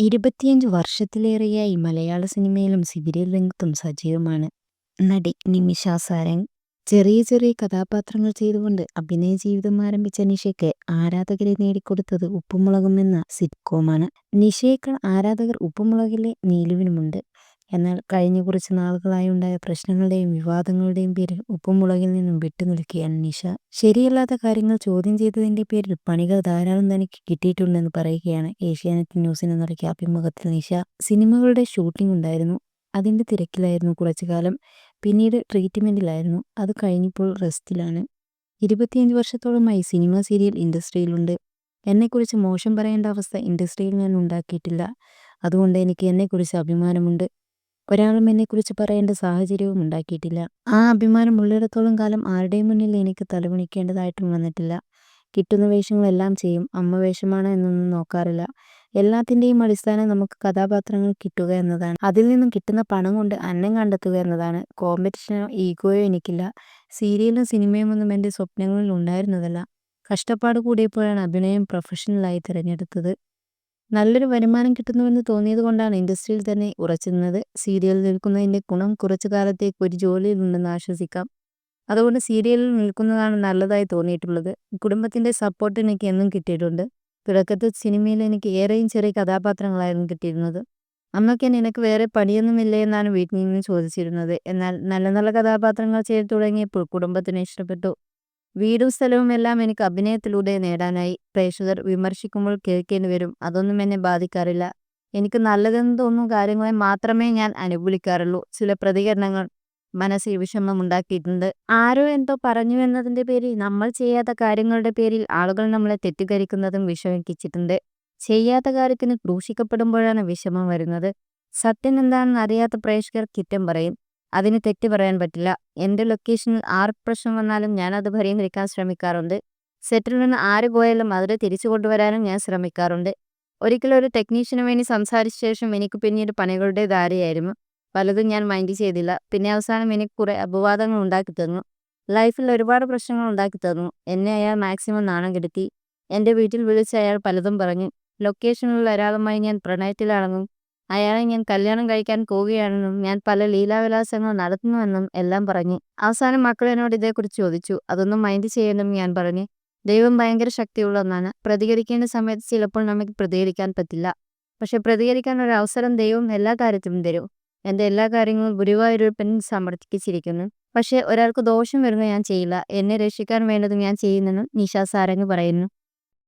ഇരുപത്തിയഞ്ച് വർഷത്തിലേറെയായി മലയാള സിനിമയിലും സീരിയൽ രംഗത്തും സജീവമാണ് നടി നിമിഷ സാരംഗ്. ചെറിയ ചെറിയ കഥാപാത്രങ്ങൾ ചെയ്തുകൊണ്ട് അഭിനയ ജീവിതം ആരംഭിച്ച നിഷയ്ക്ക് ആരാധകരെ നേടിക്കൊടുത്തത് ഉപ്പുമുളകും എന്ന സിറ്റ്കോമാണ്. നിഷയേക്കാൾ ആരാധകർ ഉപ്പുമുളകിലെ നീലുവിനുമുണ്ട്. എന്നാൽ കഴിഞ്ഞ കുറച്ച് നാളുകളായി ഉണ്ടായ പ്രശ്നങ്ങളുടെയും വിവാദങ്ങളുടെയും പേരിൽ ഉപ്പുമുളകിൽ നിന്നും വിട്ടുനിൽക്കുകയാണ് നിഷ. ശരിയല്ലാത്ത കാര്യങ്ങൾ ചോദ്യം ചെയ്തതിന്റെ പേരിൽ പണികൾ ധാരാളം തനിക്ക് കിട്ടിയിട്ടുണ്ടെന്ന് പറയുകയാണ് ഏഷ്യാനെറ്റ് ന്യൂസിന് നൽകിയ അഭിമുഖത്തിൽ നിഷ. സിനിമകളുടെ ഷൂട്ടിംഗ് ഉണ്ടായിരുന്നു. അതിന്റെ തിരക്കിലായിരുന്നു കുറച്ചു കാലം പിന്നീട് ട്രീറ്റ്മെന്റിലായിരുന്നു. അത് കഴിഞ്ഞപ്പോൾ റെസ്റ്റിലാണ്. ഇരുപത്തിയഞ്ച് വർഷത്തോളമായി സിനിമ സീരിയൽ ഇൻഡസ്ട്രിയിലുണ്ട്. എന്നെക്കുറിച്ച് മോശം പറയേണ്ട അവസ്ഥ ഇൻഡസ്ട്രിയിൽ ഞാൻ ഉണ്ടാക്കിയിട്ടില്ല. അതുകൊണ്ട് എനിക്ക് എന്നെക്കുറിച്ച് അഭിമാനമുണ്ട്. ഒരാളും എന്നെക്കുറിച്ച് പറയേണ്ട സാഹചര്യവും ഉണ്ടാക്കിയിട്ടില്ല. ആ അഭിമാനം ഉള്ളിടത്തോളം കാലം ആരുടെയും മുന്നിൽ എനിക്ക് തലകുനിക്കേണ്ടതായിട്ടും വന്നിട്ടില്ല. കിട്ടുന്ന വേഷങ്ങളെല്ലാം ചെയ്യും. അമ്മ വേഷമാണോ എന്നൊന്നും നോക്കാറില്ല. എല്ലാത്തിന്റെയും അടിസ്ഥാനം നമുക്ക് കഥാപാത്രങ്ങൾ കിട്ടുക എന്നതാണ്. അതിൽ നിന്നും കിട്ടുന്ന പണം കൊണ്ട് അന്നം കണ്ടെത്തുക എന്നതാണ്. കോമ്പറ്റീഷനോ ഈഗോയോ എനിക്കില്ല. സീരിയലും സിനിമയും ഒന്നും എന്റെ സ്വപ്നങ്ങളിൽ ഉണ്ടായിരുന്നതല്ല. കഷ്ടപ്പാട് കൂടിയപ്പോഴാണ് അഭിനയം പ്രൊഫഷണലായി തിരഞ്ഞെടുത്തത്. നല്ലൊരു വരുമാനം കിട്ടുന്നുവെന്ന് തോന്നിയത് കൊണ്ടാണ് ഇൻഡസ്ട്രിയിൽ തന്നെ ഉറച്ചിരുന്നത് സീരിയലിൽ നിൽക്കുന്നതിന്റെ ഗുണം കുറച്ചു കാലത്തേക്ക് ഒരു ജോലിയിലുണ്ടെന്ന് ആശ്വസിക്കാം. അതുകൊണ്ട് സീരിയലിൽ നിൽക്കുന്നതാണ് നല്ലതായി തോന്നിയിട്ടുള്ളത്. കുടുംബത്തിന്റെ സപ്പോർട്ട് എനിക്ക് എന്നും കിട്ടിയിട്ടുണ്ട്. തുടക്കത്തിൽ സിനിമയിൽ എനിക്ക് ഏറെയും ചെറിയ കഥാപാത്രങ്ങളായിരുന്നു കിട്ടിയിരുന്നത്. അന്നൊക്കെ നിനക്ക് വേറെ പണിയൊന്നുമില്ല എന്നാണ് വീട്ടിൽ നിന്ന് ചോദിച്ചിരുന്നത്. എന്നാൽ നല്ല നല്ല കഥാപാത്രങ്ങൾ ചെയ്തു തുടങ്ങിയപ്പോൾ കുടുംബത്തിന് ഇഷ്ടപ്പെട്ടു. വീടും സ്ഥലവും എല്ലാം എനിക്ക് അഭിനയത്തിലൂടെ നേടാനായി. പ്രേക്ഷകർ വിമർശിക്കുമ്പോൾ കേൾക്കേണ്ടി വരും. അതൊന്നും എന്നെ ബാധിക്കാറില്ല. എനിക്ക് നല്ലതെന്ന് തോന്നുന്ന കാര്യങ്ങളെ മാത്രമേ ഞാൻ അനുകൂലിക്കാറുള്ളൂ. ചില പ്രതികരണങ്ങൾ മനസ്സിൽ വിഷമമുണ്ടാക്കിയിട്ടുണ്ട്. ആരോ എന്തോ പറഞ്ഞു എന്നതിന്റെ പേരിൽ നമ്മൾ ചെയ്യാത്ത കാര്യങ്ങളുടെ പേരിൽ ആളുകൾ നമ്മളെ തെറ്റിദ്ധരിക്കുന്നതും വിഷമിപ്പിച്ചിട്ടുണ്ട്. ചെയ്യാത്ത കാര്യത്തിന് ക്രൂശിക്കപ്പെടുമ്പോഴാണ് വിഷമം വരുന്നത്. സത്യം എന്താണെന്ന് അറിയാത്ത പ്രേക്ഷകർ കുറ്റം പറയും. അതിന് തെറ്റ് പറയാൻ പറ്റില്ല. എന്റെ ലൊക്കേഷനിൽ ആർ പ്രശ്നം വന്നാലും ഞാൻ അത് പരിഹരിക്കാൻ ശ്രമിക്കാറുണ്ട്. സെറ്റിൽ നിന്ന് ആര് പോയാലും അവരെ തിരിച്ചു കൊണ്ടുവരാനും ഞാൻ ശ്രമിക്കാറുണ്ട്. ഒരിക്കലും ഒരു ടെക്നീഷ്യനു വേണ്ടി സംസാരിച്ച ശേഷം എനിക്ക് പിന്നീട് പണികളുടെ ധാരയായിരുന്നു. പലതും ഞാൻ മൈൻഡ് ചെയ്തില്ല. പിന്നെ അവസാനം എനിക്ക് കുറെ അപവാദങ്ങൾ ഉണ്ടാക്കി തന്നു ലൈഫിൽ ഒരുപാട് പ്രശ്നങ്ങൾ ഉണ്ടാക്കി തന്നു എന്നെ അയാൾ മാക്സിമം നാണം കെടുത്തി. എന്റെ വീട്ടിൽ വിളിച്ച് അയാൾ പലതും പറഞ്ഞു. ലൊക്കേഷനിലുള്ള ഒരാളുമായി ഞാൻ പ്രണയത്തിലാണെന്നും അയാളെ ഞാൻ കല്യാണം കഴിക്കാൻ പോവുകയാണെന്നും ഞാൻ പല ലീലാവിലാസങ്ങൾ നടത്തുന്നുവെന്നും എല്ലാം പറഞ്ഞു. അവസാനം മക്കൾ എന്നോട് ഇതേക്കുറിച്ച് ചോദിച്ചു. അതൊന്നും മൈൻഡ് ചെയ്യണമെന്നും ഞാൻ പറഞ്ഞു. ദൈവം ഭയങ്കര ശക്തിയുള്ള ഒന്നാണ്. പ്രതികരിക്കേണ്ട സമയത്ത് ചിലപ്പോൾ നമുക്ക് പ്രതികരിക്കാൻ പറ്റില്ല. പക്ഷെ പ്രതികരിക്കാൻ ഒരു അവസരം ദൈവം എല്ലാ കാര്യത്തിലും തരും. എന്റെ എല്ലാ കാര്യങ്ങളും ഗുരുവായൂരപ്പൻ സമർപ്പിച്ചിരിക്കുന്നു. പക്ഷെ ഒരാൾക്ക് ദോഷം വരുന്ന ഞാൻ ചെയ്യില്ല. എന്നെ രക്ഷിക്കാൻ വേണ്ടത് ഞാൻ ചെയ്യുന്നെന്നും നിഷാ സാരംഗ് പറയുന്നു.